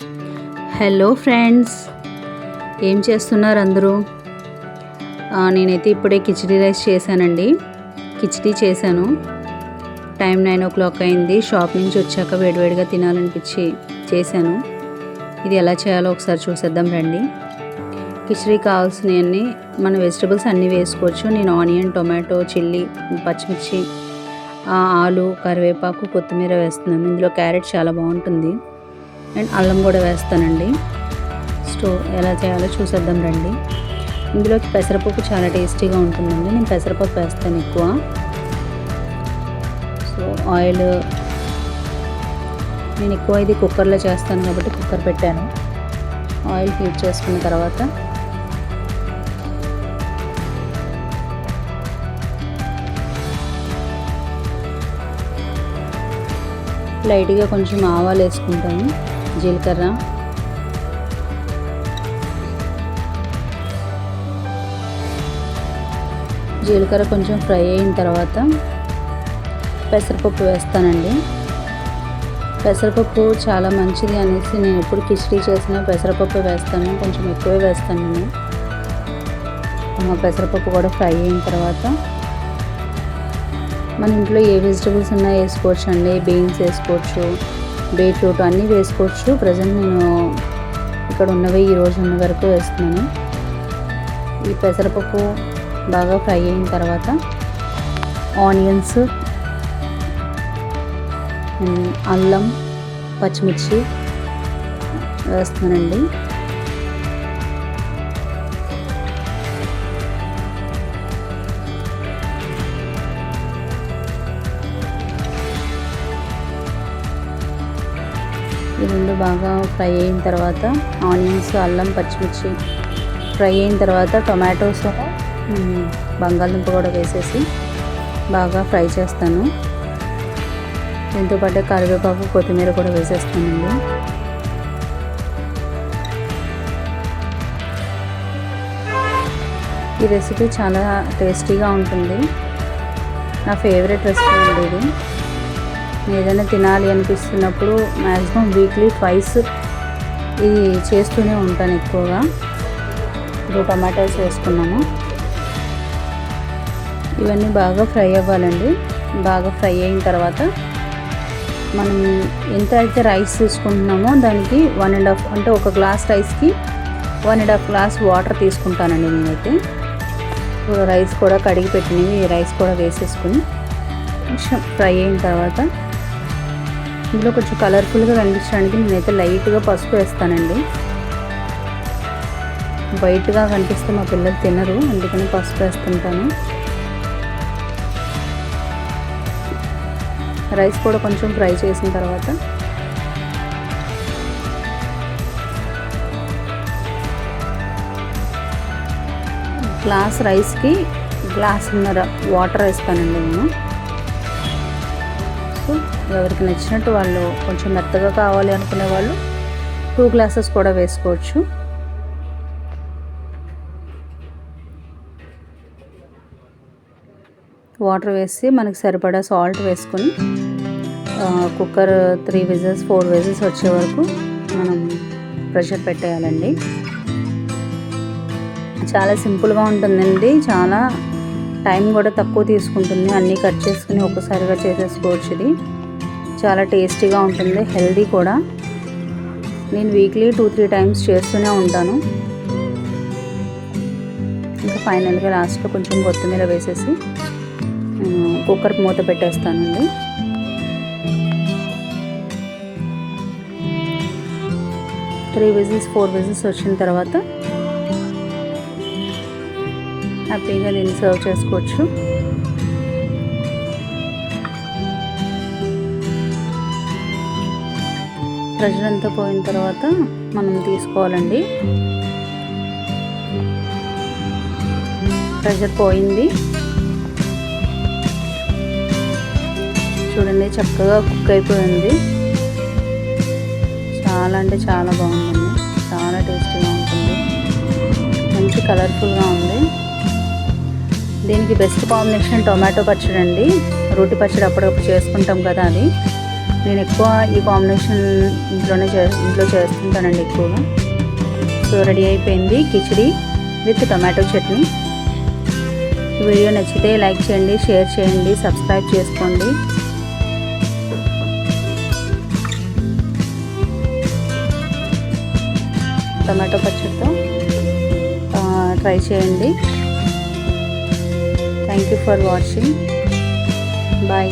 Hello friends. ఏం చేస్తున్నారు అందరూ? నేనైతే ఇప్పుడే కిచిడి రైస్ చేశానండి. కిచిడి చేశాను. టైం నైన్ ఓ క్లాక్ అయింది. షాప్ నుంచి వచ్చాక వేడివేడిగా తినాలనిపించి చేశాను. ఇది ఎలా చేయాలో ఒకసారి చూసేద్దాం రండి. కిచిడీ కావాల్సినవన్నీ మన వెజిటబుల్స్ అన్నీ వేసుకోవచ్చు. నేను ఆనియన్ టొమాటో చిల్లీ పచ్చిమిర్చి ఆలు కరివేపాకు కొత్తిమీర వేస్తున్నాను. ఇందులో క్యారెట్ చాలా బాగుంటుంది. అండ్ అల్లం కూడా వేస్తానండి. స్టో ఎలా చేయాలో చూసేద్దాం రండి. ఇందులోకి పెసరపప్పు చాలా టేస్టీగా ఉంటుందండి. నేను పెసరపప్పు వేస్తాను ఎక్కువ. సో ఆయిల్ నేను ఎక్కువ ఇది కుక్కర్లో చేస్తాను కాబట్టి కుక్కర్ పెట్టాను. ఆయిల్ హీట్ చేసుకున్న తర్వాత లైట్గా కొంచెం ఆవాలు వేసుకుంటాను. జీలకర్ర జీలకర్ర కొంచెం ఫ్రై అయిన తర్వాత పెసరపప్పు వేస్తానండి. పెసరపప్పు చాలా మంచిది అనేసి నేను ఎప్పుడు కిచడీ చేసినా పెసరపప్పు వేస్తాను. కొంచెం ఎక్కువే వేస్తాను నేను. పెసరపప్పు కూడా ఫ్రై అయిన తర్వాత మన ఇంట్లో ఏ వెజిటబుల్స్ ఉన్నా వేసుకోవచ్చు అండి బీన్స్ వేసుకోవచ్చు. బీట్రూట్ అన్నీ వేసుకోవచ్చు. ప్రజెంట్ నేను ఇక్కడ ఉన్నవి ఈ రోజు ఉన్న వరకు వేస్తున్నాను. ఈ పెసరపప్పు బాగా ఫ్రై అయిన తర్వాత ఆనియన్స్ అల్లం పచ్చిమిర్చి వేస్తున్నానండి. ఈ రెండు బాగా ఫ్రై అయిన తర్వాత ఆనియన్స్ అల్లం పచ్చిమిర్చి ఫ్రై అయిన తర్వాత టొమాటోస్ బంగాళదుంప కూడా వేసేసి బాగా ఫ్రై చేస్తాను. దీంతో పాటు కరివేపాకు కొత్తిమీర కూడా వేసేస్తానండి. ఈ రెసిపీ చాలా టేస్టీగా ఉంటుంది. నా ఫేవరెట్ రెసిపీ అండి ఇది. ఏదైనా తినాలి అనిపిస్తున్నప్పుడు మ్యాక్సిమం వీక్లీ ట్వైస్ ఇది చేస్తూనే ఉంటాను ఎక్కువగా. ఇప్పుడు టమాటాస్ వేసుకున్నాము. ఇవన్నీ బాగా ఫ్రై అవ్వాలండి. బాగా ఫ్రై అయిన తర్వాత మనం ఎంత అయితే రైస్ తీసుకుంటున్నామో దానికి వన్ అండ్ హాఫ్ అంటే ఒక గ్లాస్ రైస్కి one and half glass water తీసుకుంటానండి నేనైతే. ఇప్పుడు రైస్ కూడా కడిగి పెట్టినవి ఈ రైస్ కూడా వేసేసుకుని కొంచెం ఫ్రై అయిన తర్వాత ఇందులో కొంచెం కలర్ఫుల్గా కనిపించడానికి నేనైతే లైట్గా పసుపు వేస్తానండి. వైట్గా కనిపిస్తే మా పిల్లలు తినరు అందుకని పసుపు వేస్తుంటాను. రైస్ కూడా కొంచెం ఫ్రై చేసిన తర్వాత. గ్లాస్ రైస్కి గ్లాస్ ఉన్నర వాటర్ వేస్తానండి నేను. ఎవరికి నచ్చినట్టు వాళ్ళు కొంచెం మెత్తగా కావాలి అనుకునే వాళ్ళు టూ గ్లాసెస్ కూడా వేసుకోవచ్చు. వాటర్ వేసి మనకి సరిపడా సాల్ట్ వేసుకొని cooker three whistles four whistles వచ్చే వరకు మనం ప్రెషర్ పెట్టేయాలండి. చాలా సింపుల్గా ఉంటుందండి. చాలా టైం కూడా తక్కువ తీసుకుంటుంది. అన్నీ కట్ చేసుకుని ఒక్కసారిగా చేసేసుకోవచ్చు ఇది. చాలా టేస్టీగా ఉంటుంది హెల్దీ కూడా. నేను వీక్లీ టూ త్రీ టైమ్స్ చేస్తూనే ఉంటాను. ఇంకా ఫైనల్గా లాస్ట్లో కొంచెం కొత్తిమీర వేసేసి కుక్కర్ మూత పెట్టేస్తానండి. త్రీ విజిల్స్ ఫోర్ విజిల్స్ వచ్చిన తర్వాత హ్యాపీగా దీన్ని సర్వ్ చేసుకోవచ్చు. ప్రెషర్ అంతా పోయిన తర్వాత మనం తీసుకోవాలండి. ప్రెషర్ పోయింది. చూడండి చక్కగా కుక్ అయిపోయింది. చాలా అంటే చాలా బాగుందండి. చాలా టేస్టీగా ఉంటుంది. మంచి కలర్ఫుల్గా ఉంది. దీనికి బెస్ట్ కాంబినేషన్ టొమాటో పచ్చడి అండి రోటి పచ్చడి అప్పుడప్పుడు చేసుకుంటాం కదా అది నేను ఎక్కువ ఈ కాంబినేషన్ ఇంట్లోనే చే ఇంట్లో చేస్తుంటానండి ఎక్కువగా. సో రెడీ అయిపోయింది khichdi with tomato chutney. Video నచ్చితే లైక్ చేయండి షేర్ చేయండి సబ్స్క్రైబ్ చేసుకోండి. టమాటో పచ్చడితో ట్రై చేయండి. Thank you for watching bye